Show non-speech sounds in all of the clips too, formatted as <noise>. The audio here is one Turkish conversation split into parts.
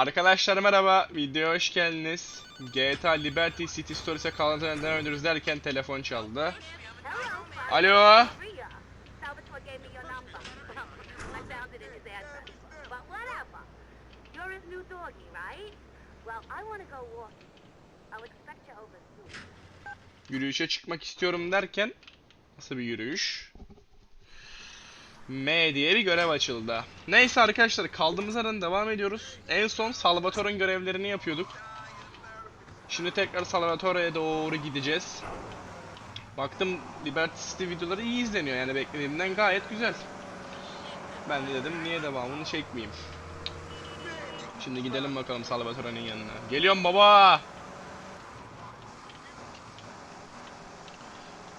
Arkadaşlar merhaba, videoya hoş geldiniz. GTA Liberty City Stories'e kalan neden öldürürüz derken telefon çaldı. Alo. Yürüyüşe çıkmak istiyorum derken nasıl bir yürüyüş? M diye bir görev açıldı. Neyse arkadaşlar kaldığımız yerden devam ediyoruz. En son Salvatore'un görevlerini yapıyorduk. Şimdi tekrar Salvatore'ye doğru gideceğiz. Baktım Liberty City videoları iyi izleniyor yani beklediğimden gayet güzel. Ben de dedim niye devamını çekmeyeyim. Şimdi gidelim bakalım Salvatore'nin yanına. Geliyorum baba.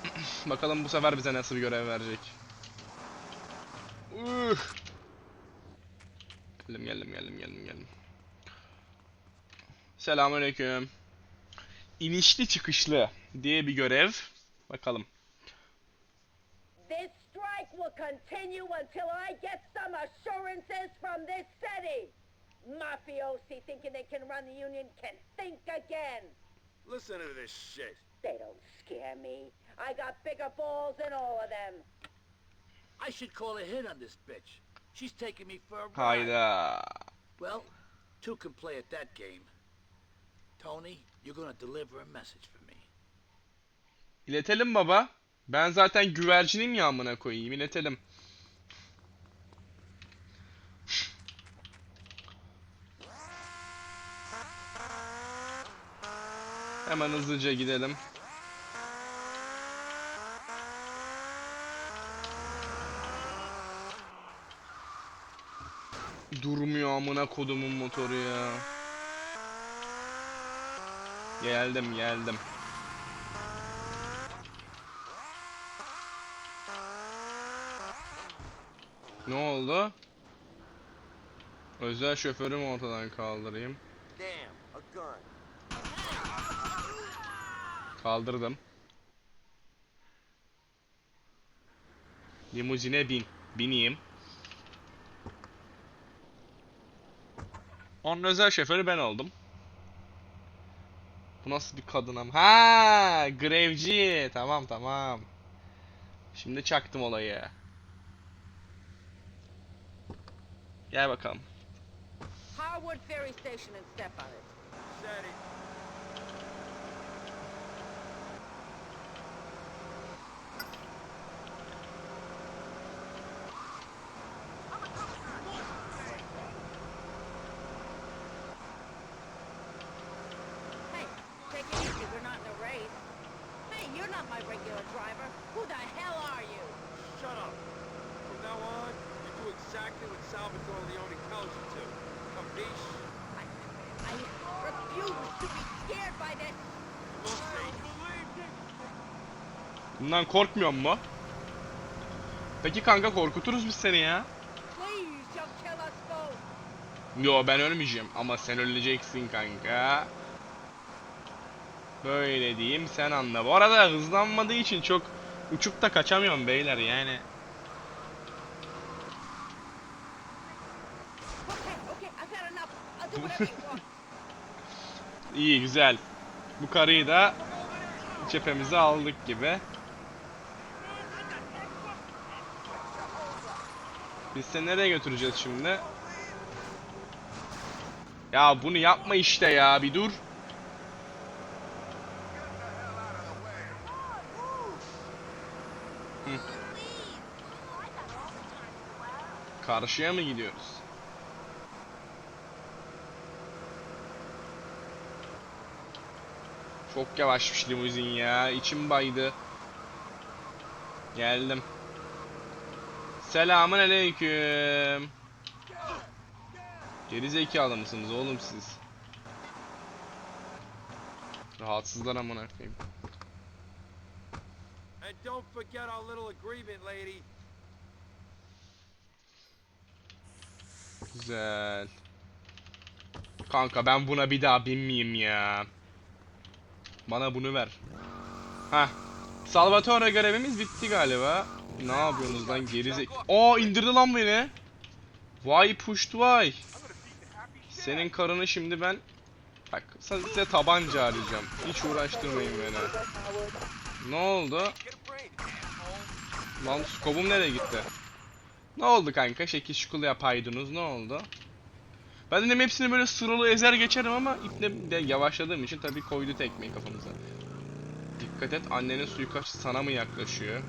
<clears throat> Bakalım bu sefer bize nasıl bir görev verecek. Üh. Geldim geldim geldim geldim geldim. Selamünaleyküm. İnişli çıkışlı diye bir görev. Bakalım. This strike will continue until I get some assurances from this city. Mafiosi thinking they can run the union can think again. Listen to this shit. They don't scare me. I got bigger balls than all of them. I should call a hit on this bitch. She's taking me for a ride. Hayda. Well, two can play at that game. Tony, you're gonna deliver a message for me. İletelim baba. Ben zaten güvercinim ya amına koyayım. İletelim. Hemen hızlıca gidelim. Durmuyor amına kodumun motoru ya. Geldim geldim. Ne oldu? Özel şoförümü ortadan kaldırayım. Kaldırdım. Limuzine bin. Bineyim. Onun özel şoförü ben oldum. Bu nasıl bir kadınım? Ha, grevci. Tamam tamam. Şimdi çaktım olayı. Gel bakalım. Harwood Ferry Station and step on it. Said it. Hey, take it easy. We're not in a race. Hey, you're not my regular driver. Who the hell are you? Shut up. From now on, you do exactly what Salvatore Leone tells you to. Capiche? I, I refuse to be scared by this. Look, Sadie. Bundan korkmuyor mu? Peki kanka korkuturuz biz seni ya. Yo ben ölmeyeceğim ama sen öleceksin kanka. Böyle diyeyim sen anla. Bu arada hızlanmadığı için çok uçup da kaçamıyorum beyler yani. <laughs> İyi güzel. Bu karıyı da cephemize aldık gibi. Biz seni nereye götüreceğiz şimdi? Ya bunu yapma işte ya bir dur. Hı. Karşıya mı gidiyoruz? Çok yavaşmış limuzin ya. İçim baydı. Geldim. Selamun aleyküm. Geri zekalı mısınız oğlum siz? Rahatsızlar amına koyayım. And don't forget our little agreement, lady. Güzel. Kanka ben buna bir daha binmeyeyim ya. Bana bunu ver. Heh. Salvatore görevimiz bitti galiba. Ne yapıyorsunuz lan gerizek? Aa indirdi lan beni. Vay puşt vay. Senin karını şimdi ben... Bak size tabanca arayacağım. Hiç uğraştırmayın beni. Ne oldu? Lan skobum nereye gitti? Ne oldu kanka? Şekil şukul yapaydınız ne oldu? Ben dedim hepsini böyle sıralı ezer geçerim ama iple de yavaşladığım için tabii koydu tekmeyi kafamıza. Dikkat et annenin suikastı sana mı yaklaşıyor?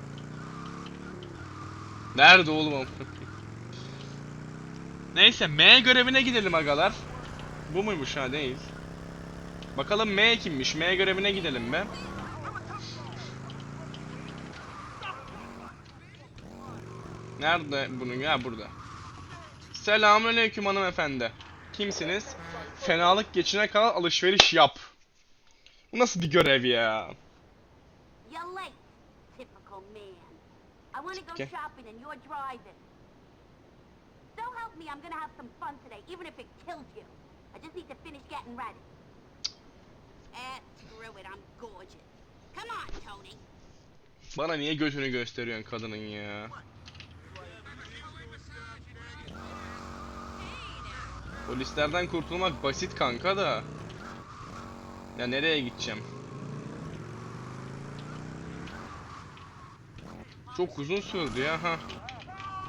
Nerede oğlum? Neyse M görevine gidelim agalar. Bu muymuş ha değil. Bakalım M kimmiş? M görevine gidelim be. Nerede bunun ya burada. Selamünaleyküm hanımefendi. Kimsiniz? Fenalık geçine kadar alışveriş yap. Bu nasıl bir görev ya? You're late, typical man. I want to go Okay. shopping and you're driving. So help me, I'm gonna have some fun today, even if it kills you. I just need to finish getting ready. Eh, screw it, I'm gorgeous. Come on, Tony. Bana niye götünü gösteriyorsun kadının ya? Polislerden kurtulmak basit kanka da. Ya nereye gideceğim? Çok uzun sürdü ya ha.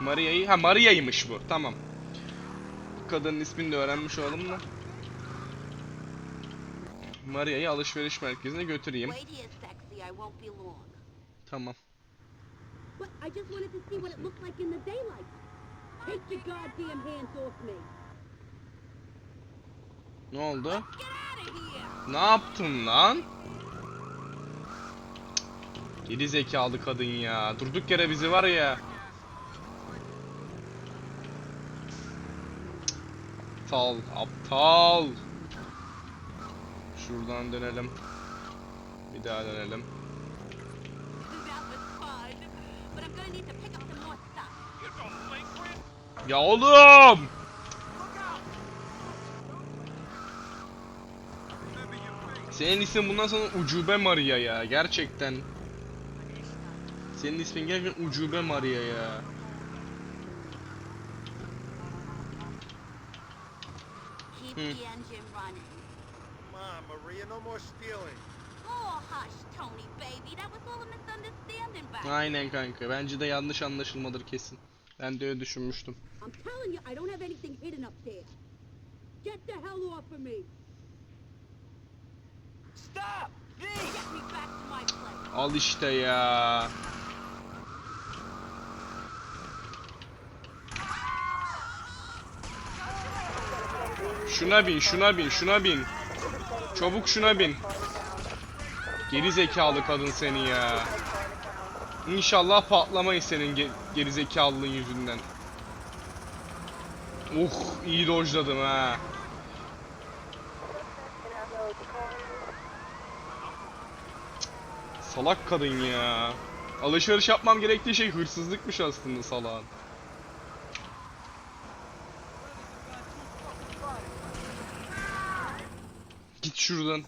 Maria'yı ha Maria'ymış bu. Tamam. Bu kadının ismini de öğrenmiş olalım da. Maria'yı alışveriş merkezine götüreyim. Tamam. Ne oldu? Ne yaptın lan? Geri zekalı kadın ya. Durduk yere bizi var ya. Aptal, aptal. Şuradan dönelim. Bir daha dönelim. Ya oğlum! Senin ismin bundan sonra Ucube Maria ya. Gerçekten. Senin ismin gerçekten Ucube Maria ya. Keep Hmm. the engine running. Come on, Maria, no more stealing. Oh, hush, Tony, baby. That was all a misunderstanding back Aynen kanka. Bence de yanlış anlaşılmadır kesin. Ben de öyle düşünmüştüm. I'm telling you, I don't have anything hidden up there. Get the hell off of me. Stop! V! Get me back to my place. Al işte ya. Şuna bin, şuna bin, şuna bin. Çabuk şuna bin. Geri zekalı kadın seni ya. İnşallah patlamayız senin ge geri zekalılığın yüzünden. Uh, iyi dojladım ha. Salak kadın ya. Alışveriş yapmam gerektiği şey hırsızlıkmış aslında salağın. Git şuradan. Tony, honey, I had a great time today. Maybe you can drop by later and we can have some more fun.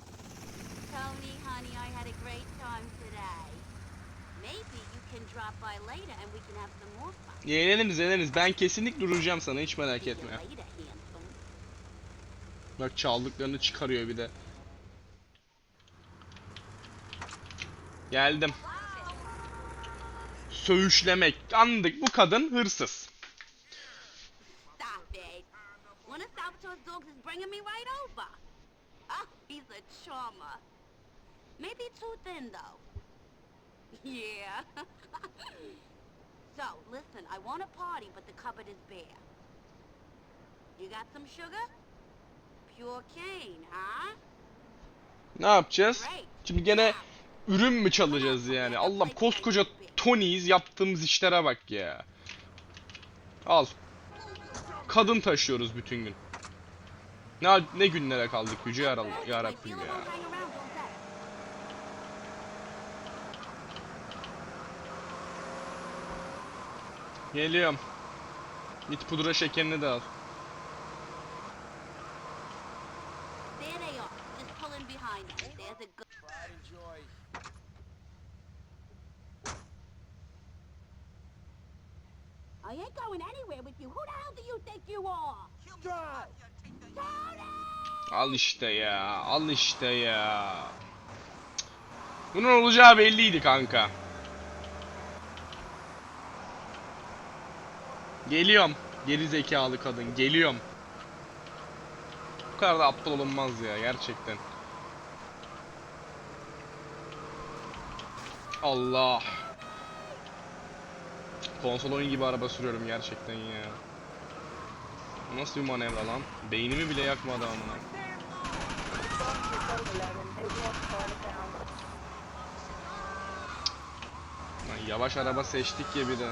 Eğleniriz eğleniriz. Ben kesinlikle duracağım sana hiç merak etme. Bak çaldıklarını çıkarıyor bir de. Geldim. Söğüşlemek. Andık bu kadın hırsız. Stop it. One of Salvatore's dogs is bringing me right over. Ah, he's a charmer. Maybe too thin, though. Yeah. <laughs> so, listen, I want a party, but the cupboard is bare. You got some sugar? Pure cane, huh? Ne yapacağız? Şimdi gene ürün mü çalacağız yani? Allah'ım koskoca Tony'yiz yaptığımız işlere bak ya. Al. Kadın taşıyoruz bütün gün. Ne ne günlere kaldık yüce yaral ya. Geliyorum. Git pudra şekerini de al. I ain't going anywhere with you. Who the hell do you think you are? Drive! Al işte ya. Al işte ya. Bunun olacağı belliydi kanka. Geliyorum. Geri zekalı kadın. Geliyorum. Bu kadar da aptal olunmaz ya gerçekten. Allah. Konsol oyun gibi araba sürüyorum gerçekten ya. Nasıl bir manevra lan? Beynimi bile yakmadı amına. Lan yavaş araba seçtik ya bir de.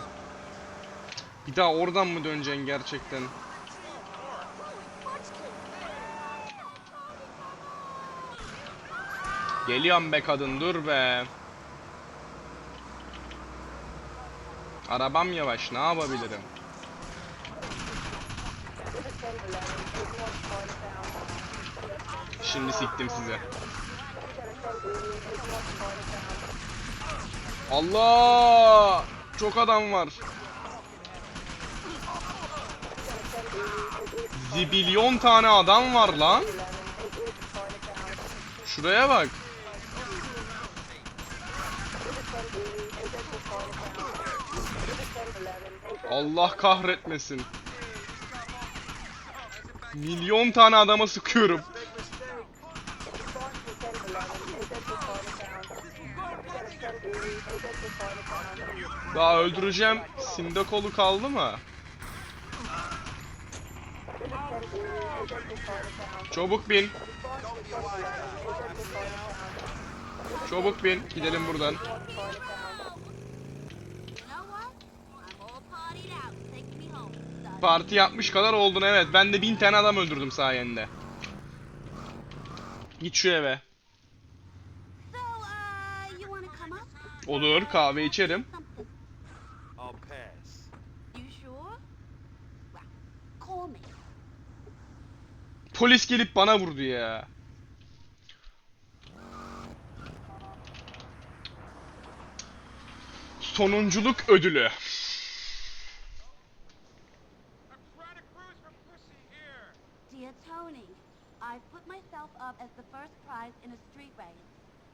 Bir daha oradan mı döneceksin gerçekten? Geliyorum be kadın dur be. Arabam yavaş ne yapabilirim? Şimdi siktim size. Allah! Çok adam var. Zibilyon tane adam var lan. Şuraya bak. Allah kahretmesin. Milyon tane adama sıkıyorum. Daha öldüreceğim. Simde kolu kaldı mı? Çabuk bin. Çabuk bin. Gidelim buradan. You know what? I'm all partied out. Take me home, son. Parti yapmış kadar oldun evet. Ben de bin tane adam öldürdüm sayende. Git şu eve. Uh? Olur kahve içerim. Polis gelip bana vurdu ya. Sonunculuk ödülü. Dear Tony, I've put myself up as the first prize in a street race.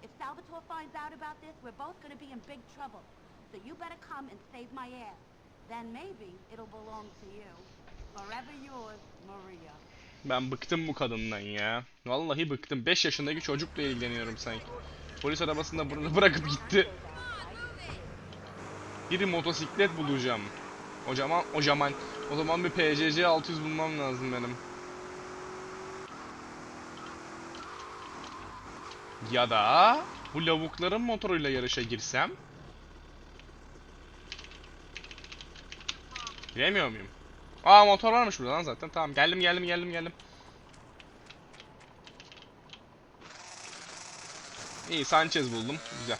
If Salvatore finds out about this, we're both gonna be in big trouble. So you better come and save my ass. Then maybe it'll belong to you. Forever yours, Maria. Ben bıktım bu kadından ya. Vallahi bıktım. 5 yaşındaki çocukla ilgileniyorum sanki. Polis arabasında bunu <laughs> bırakıp gitti. Bir motosiklet bulacağım. O zaman, o zaman, o zaman bir PCC 600 bulmam lazım benim. Ya da bu lavukların motoruyla yarışa girsem. Giremiyor muyum? Aa motor varmış burada lan zaten. Tamam geldim geldim geldim geldim. İyi Sanchez buldum. Güzel.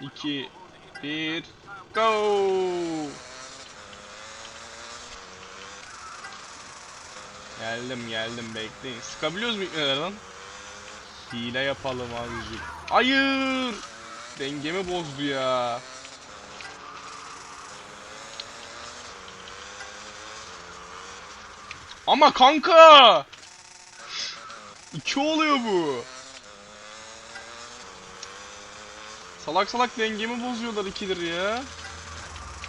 İki, bir, go! Geldim geldim bekleyin. Sıkabiliyoruz mu lan? Hile yapalım azıcık. Hayır! Dengemi bozdu ya. Ama kanka! İki oluyor bu. Salak salak dengemi bozuyorlar ikidir ya.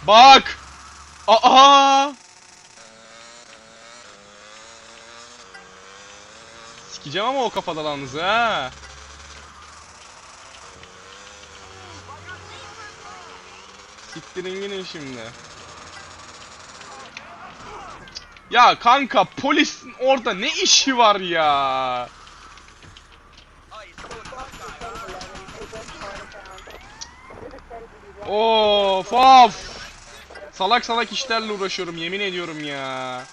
Bak! Aa! Sikeceğim ama o kafadanınızı ha. Siktirin gidin şimdi. Ya kanka polis orada ne işi var ya? Of of. Salak salak işlerle uğraşıyorum yemin ediyorum ya.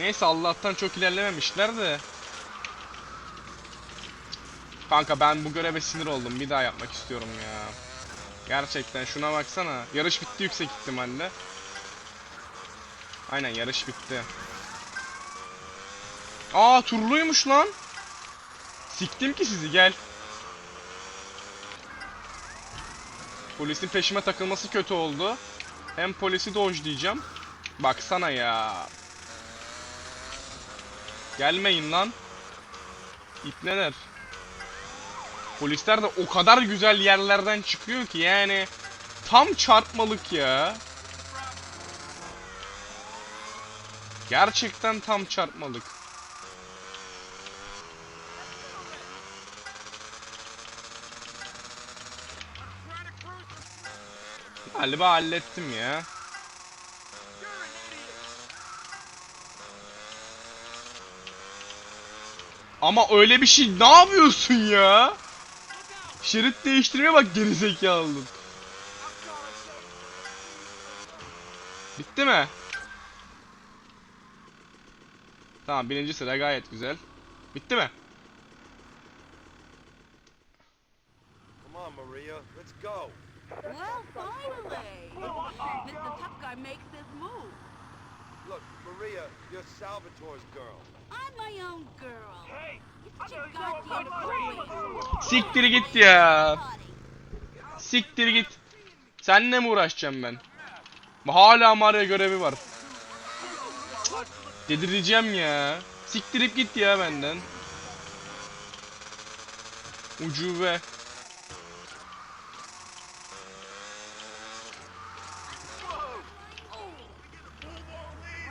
Neyse Allah'tan çok ilerlememişler de. Kanka ben bu göreve sinir oldum. Bir daha yapmak istiyorum ya. Gerçekten şuna baksana. Yarış bitti yüksek ihtimalle. Aynen yarış bitti. Aa turluymuş lan. Siktim ki sizi gel. Polisin peşime takılması kötü oldu. Hem polisi dodge diyeceğim. Baksana ya. Gelmeyin lan. İpneler. Polisler de o kadar güzel yerlerden çıkıyor ki yani tam çarpmalık ya. Gerçekten tam çarpmalık. Galiba hallettim ya. Ama öyle bir şey ne yapıyorsun ya? Şerit değiştirmeye bak gerizekalılık. Bitti mi? Tamam birinci sıra gayet güzel. Bitti mi? Come on, Maria. Let's go. Well, finally! Mr. Tough Guy makes this move. Look, Maria, you're Salvatore's girl. I'm my own girl. Goddamn. Siktir git ya. Siktir git. Seninle mi uğraşacağım ben? Hala Mario görevi var. Dedireceğim ya. Siktirip git ya benden. Ucube.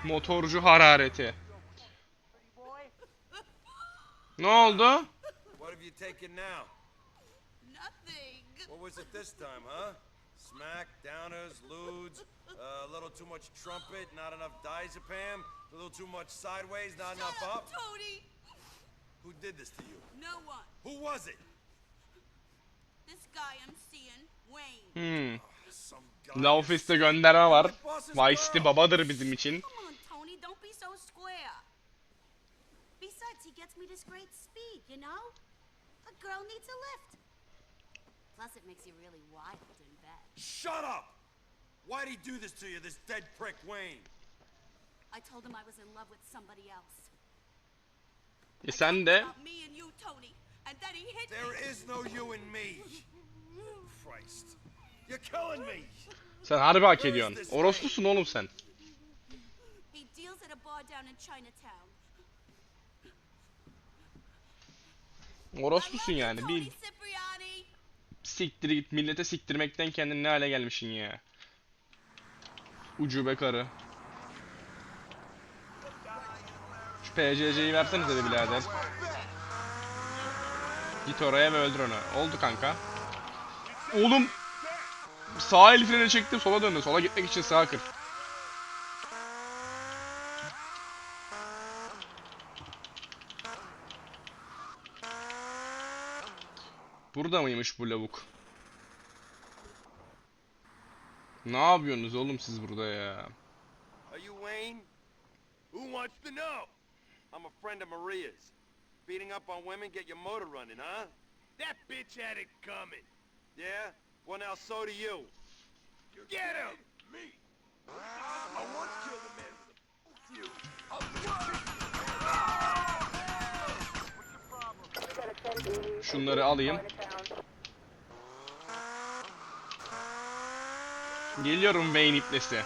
Motorcu harareti. Ne oldu? What have you taken now? Nothing. What was it this time, huh? Smack, downers, ludes, uh, a little too much trumpet, not enough diazepam, a little too much sideways, not enough up. Tony! Who did this to you? No one. Who was it? This guy I'm seeing, Wayne. Hmm. Some guy. La Office'te gönderme var. Vice City babadır bizim için. Come on, Tony, don't be so square. Besides, he gets me this great speed, you know? A girl needs a lift. Plus, it makes you really wild in bed. Shut up! Why'd he do this to you, this dead prick Wayne? I told him I was in love with somebody else. You sen de me and you, Tony. And then he hit There me. is no you and me. Christ. You're killing me. sen harbi hak ediyorsun. Orospusun oğlum sen. He deals at a bar down in Chinatown. Orospusun yani bil. Siktir git millete siktirmekten kendin ne hale gelmişsin ya. Ucube karı. Şu PCC'yi versenize de birader. Git oraya ve öldür onu. Oldu kanka. Oğlum. Sağ el freni çektim sola döndü. Sola gitmek için sağa kır. Burada mıymış bu lavuk? Ne yapıyorsunuz oğlum siz burada ya? Are you Wayne? Who wants to know? I'm a friend of Maria's. Beating up on women get your motor running, huh? That bitch had it coming. Yeah? Well, now so do you. Get him! Me? I once killed a man with a few. Şunları alayım. Geliyorum Wayne iplesi.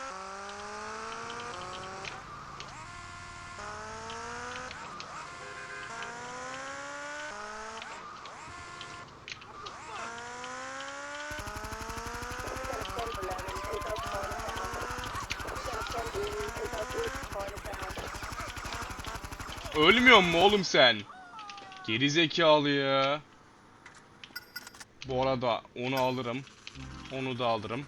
Ölmüyor mu oğlum sen? Geri zekalı ya. Bu arada onu alırım. Onu da alırım.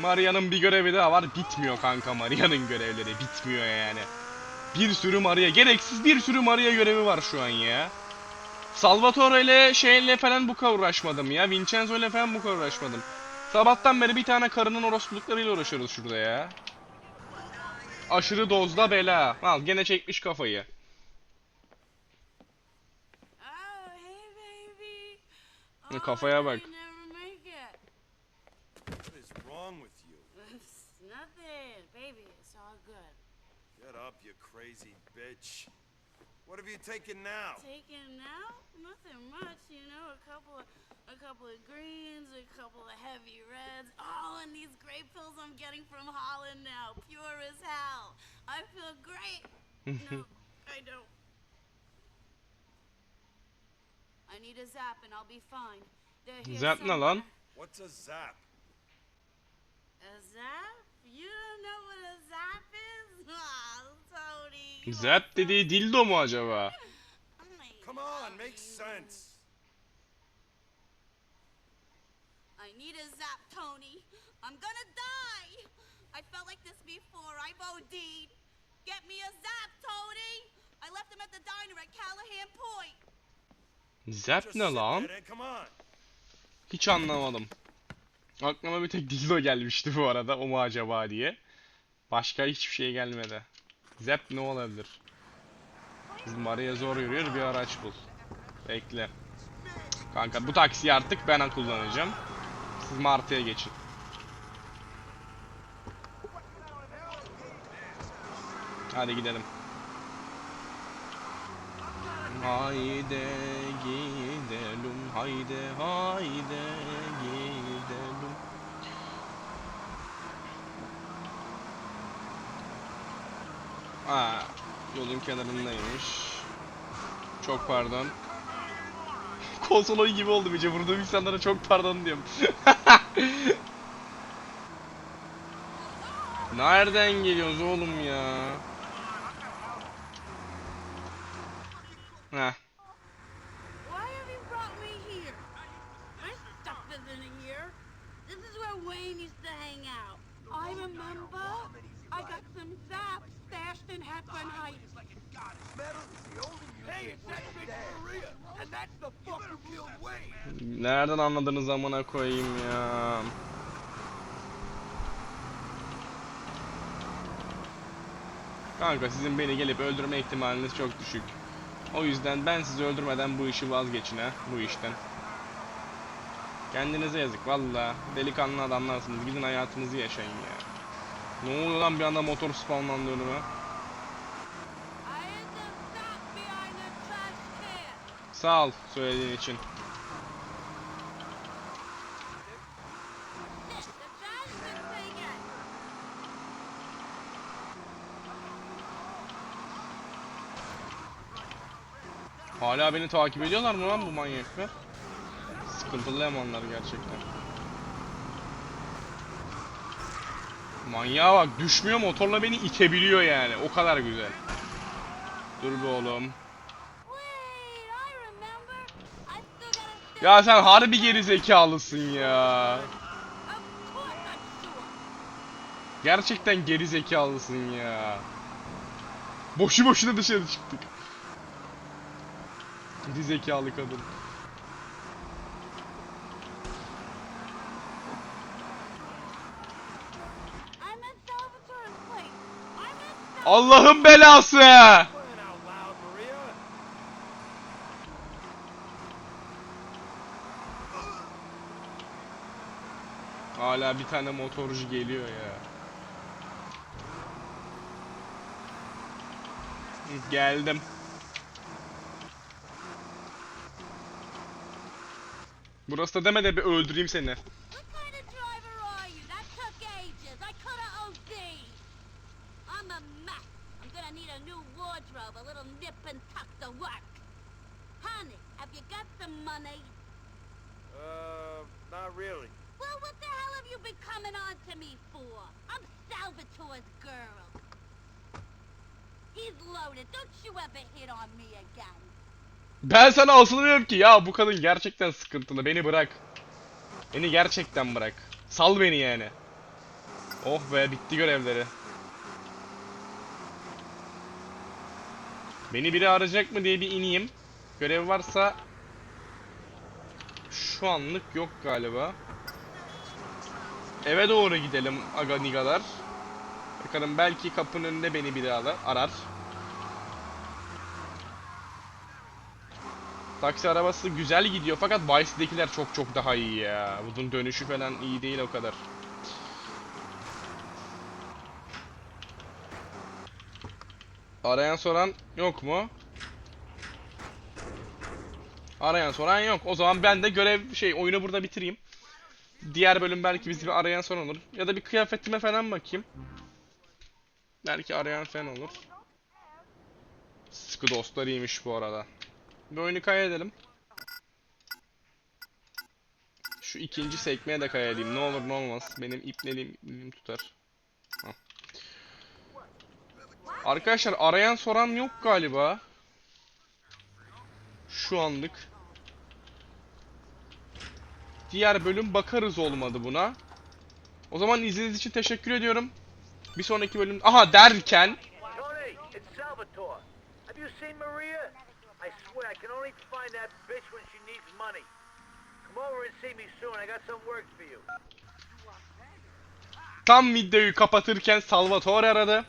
Maria'nın bir görevi daha var. Bitmiyor kanka Maria'nın görevleri. Bitmiyor yani. Bir sürü Maria. Gereksiz bir sürü Maria görevi var şu an ya. Salvatore ile şeyle falan bu kadar uğraşmadım ya. Vincenzo ile falan bu kadar uğraşmadım. Sabahtan beri bir tane karının orospuluklarıyla uğraşıyoruz şurada ya. Aşırı dozda bela. Al gene çekmiş kafayı. Oh, kafaya bak. You? Nothing. Get up, you crazy bitch. What have you taken now? Taken now? couple of greens, a couple of heavy reds. Oh, and these grape pills I'm getting from Holland now, pure as hell. I feel great. <laughs> No, I don't. I need a zap and I'll be fine. They're here Zap ne lan? What's a zap? A zap? You don't know what a zap is? <laughs> Ah, Tony. Zap dediği dildo mu acaba? <laughs> funny. Come on, make sense. I need a zap, Tony. I'm gonna die. I felt like this before. I've OD'd. Get me a zap, Tony. I left them at the diner at Callahan Point. Zap ne lan? Hiç anlamadım. Aklıma bir tek dildo gelmişti bu arada. O mu acaba diye. Başka hiçbir şey gelmedi. Zap ne olabilir? Biz Maria zor yürüyor bir araç bul. Bekle. Kanka bu taksiyi artık ben kullanacağım. Siz Martı'ya geçin. Hadi gidelim. Haydi gidelim, haydi haydi gidelim. Aa, yolun kenarındaymış. Çok pardon. Konsoloy gibi oldum iyice vurduğum insanlara çok pardon diyorum. <laughs> Nereden geliyoruz oğlum ya? Heh. Why have you brought me here? My stuff isn't here. This is where Wayne used to hang out. I remember. I got some zap stashed in Hepburn Heights. Hey, it's Nereden anladınız amına koyayım ya? Kanka sizin beni gelip öldürme ihtimaliniz çok düşük. O yüzden ben sizi öldürmeden bu işi vazgeçin ha, bu işten. Kendinize yazık valla. Delikanlı adamlarsınız. Gidin hayatınızı yaşayın ya. Ne oluyor lan bir anda motor spawnlandı önüme. I hid the zap behind the trash can. Sağ ol söylediğin için. Hala beni takip ediyorlar mı lan bu manyaklar? Sıkıntılı elemanlar gerçekten. Manyağa bak düşmüyor motorla beni itebiliyor yani o kadar güzel. Dur be oğlum. Ya sen harbi geri zekalısın ya. Gerçekten geri zekalısın ya. Boşu boşuna dışarı çıktık. Geri zekalı kadın. Allah'ın belası! Playing out loud, Maria. Hala bir tane motorcu geliyor ya. Geldim. Burası da deme de bir öldüreyim seni. Honey, have you got money? Uh, not really. Well, what the hell have you been coming on to me for? I'm Salvatore's girl. He's loaded. Don't you ever hit on me again. Ben sana asılmıyorum ki ya bu kadın gerçekten sıkıntılı beni bırak. Beni gerçekten bırak. Sal beni yani. Oh be bitti görevleri. Beni biri arayacak mı diye bir ineyim. Görev varsa şu anlık yok galiba. Eve doğru gidelim aga nigalar. Bakalım belki kapının önünde beni biri arar. Taksi arabası güzel gidiyor fakat Vice'dekiler çok çok daha iyi ya. Bunun dönüşü falan iyi değil o kadar. Arayan soran yok mu? Arayan soran yok. O zaman ben de görev şey oyunu burada bitireyim. Diğer bölüm belki bizi bir arayan soran olur. Ya da bir kıyafetime falan bakayım. Belki arayan falan olur. Sıkı dostlar iyiymiş bu arada. Bir oyunu kaydedelim. Şu ikinci sekmeye de kaydedeyim. Ne olur ne olmaz. Benim ipneliğim ipneliğim tutar. Hah. Arkadaşlar arayan soran yok galiba. Şu anlık. Diğer bölüm bakarız olmadı buna. O zaman izlediğiniz için teşekkür ediyorum. Bir sonraki bölüm... Aha derken... Tam videoyu kapatırken Salvatore aradı.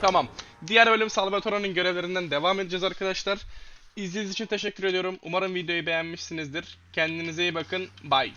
Tamam. Diğer bölüm Salvatore'nin görevlerinden devam edeceğiz arkadaşlar. İzlediğiniz için teşekkür ediyorum. Umarım videoyu beğenmişsinizdir. Kendinize iyi bakın. Bye.